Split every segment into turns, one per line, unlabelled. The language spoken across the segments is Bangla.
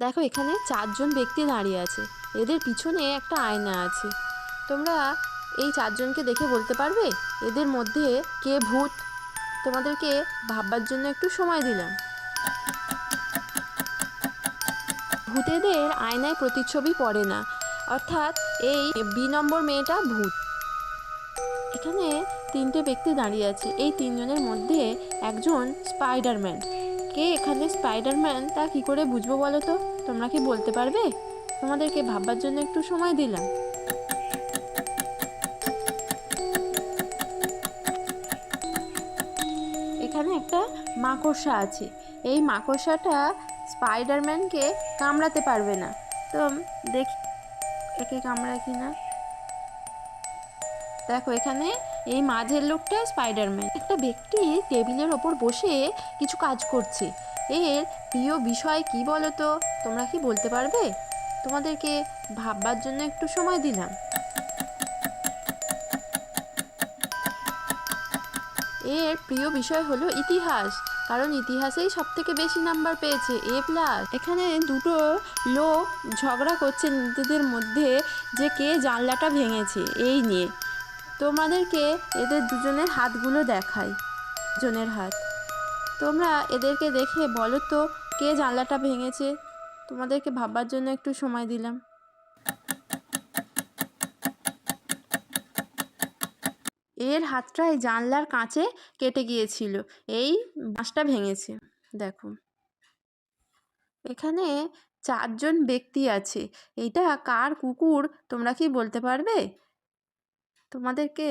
দেখো, এখানে চারজন ব্যক্তি দাঁড়িয়ে আছে। এদের পিছনে একটা আয়না আছে। তোমরা এই চারজনকে দেখে বলতে পারবে, এদের মধ্যে কে ভূত? তোমাদেরকে ভাববার জন্য একটু সময় দিলাম। ভূতেদের আয়নায় প্রতিচ্ছবি পড়ে না। অর্থাৎ এই বি নম্বর মেয়েটা ভূত। এখানে তিনটে ব্যক্তি দাঁড়িয়ে আছে। এই তিনজনের মধ্যে একজন স্পাইডারম্যান। কে এখানে স্পাইডারম্যান তা কি করে বুঝব বলো তো? তোমরা কি বলতে পারবে? তোমাদেরকে ভাববার জন্য একটু সময় দিলাম। এখানে একটা মাকড়সা আছে। এই মাকড়সাটা স্পাইডারম্যানকে কামড়াতে পারবে না। তো দেখি, একে কামড়ায় কি না দেখো, এখানে এই মাঝের লোকটা স্পাইডারম্যান একটা ব্যক্তি টেবিলের ওপর বসে কিছু কাজ করছে। এর প্রিয় বিষয় কি বলো তো তোমরা কি বলতে পারবে? তোমাদেরকে ভাববার জন্য একটু সময় দিলাম। এর প্রিয় বিষয় হলো ইতিহাস। কারণ ইতিহাসেই সব থেকে বেশি নাম্বার পেয়েছে, এ প্লাস। এখানে দুটো লোক ঝগড়া করছে নিজেদের মধ্যে যে কে জানলাটা ভেঙেছে, এই নিয়ে। তোমাদেরকে এদের দুজনের হাতগুলো দেখাই জনের হাত। তোমরা এদেরকে দেখে বলো তো, কে জানলাটা ভেঙেছে? তোমাদেরকে ভাববার জন্য একটু সময় দিলাম। এর হাতটা এই জানলার কাঁচে কেটে গিয়েছিল। এই বাঁশটা ভেঙেছে। দেখো। এখানে চারজন ব্যক্তি আছে। এটা কার কুকুর, তোমরা কি বলতে পারবে? তোমাদেরকে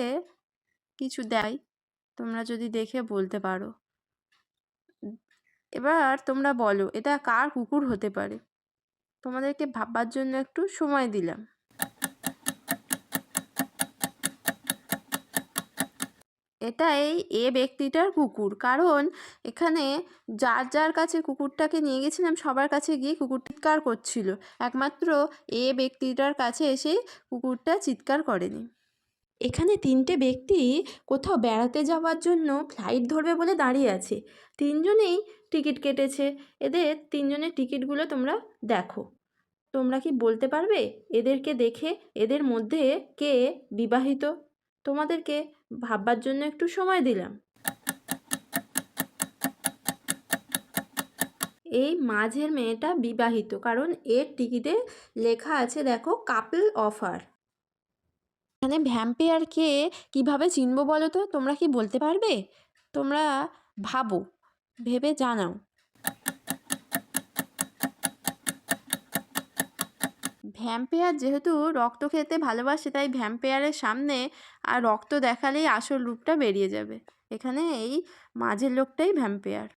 কিছু দেয়, তোমরা যদি দেখে বলতে পারো। এবার তোমরা বলো, এটা কার কুকুর হতে পারে? তোমাদেরকে ভাববার জন্য একটু সময় দিলাম। এটা এই, এ ব্যক্তিটার কুকুর। কারণ এখানে যার যার কাছে কুকুরটাকে নিয়ে গেছিলাম, সবার কাছে গিয়ে কুকুর চিৎকার করছিল। একমাত্র এ ব্যক্তিটার কাছে এসে কুকুরটা চিৎকার করেনি। এখানে তিনটে ব্যক্তি কোথাও বেড়াতে যাওয়ার জন্য ফ্লাইট ধরবে বলে দাঁড়িয়ে আছে। তিনজনেই টিকিট কেটেছে। এদের তিনজনের টিকিটগুলো তোমরা দেখো। তোমরা কি বলতে পারবে? এদেরকে দেখে এদের মধ্যে কে বিবাহিত? তোমাদেরকে ভাববার জন্য একটু সময় দিলাম। এই মাঝের মেয়েটা বিবাহিত, কারণ এর টিকিটে লেখা আছে, দেখো, কাপল অফার। এখানে ভ্যাম্পেয়ারকে কীভাবে চিনবো বলো তো তোমরা কি বলতে পারবে? তোমরা ভাবো, ভেবে জানাও। ভ্যাম্পেয়ার যেহেতু রক্ত খেতে ভালোবাসে, তাই ভ্যাম্পেয়ারের সামনে আর রক্ত দেখালেই আসল রূপটা বেরিয়ে যাবে। এখানে এই মাঝের লোকটাই ভ্যাম্পেয়ার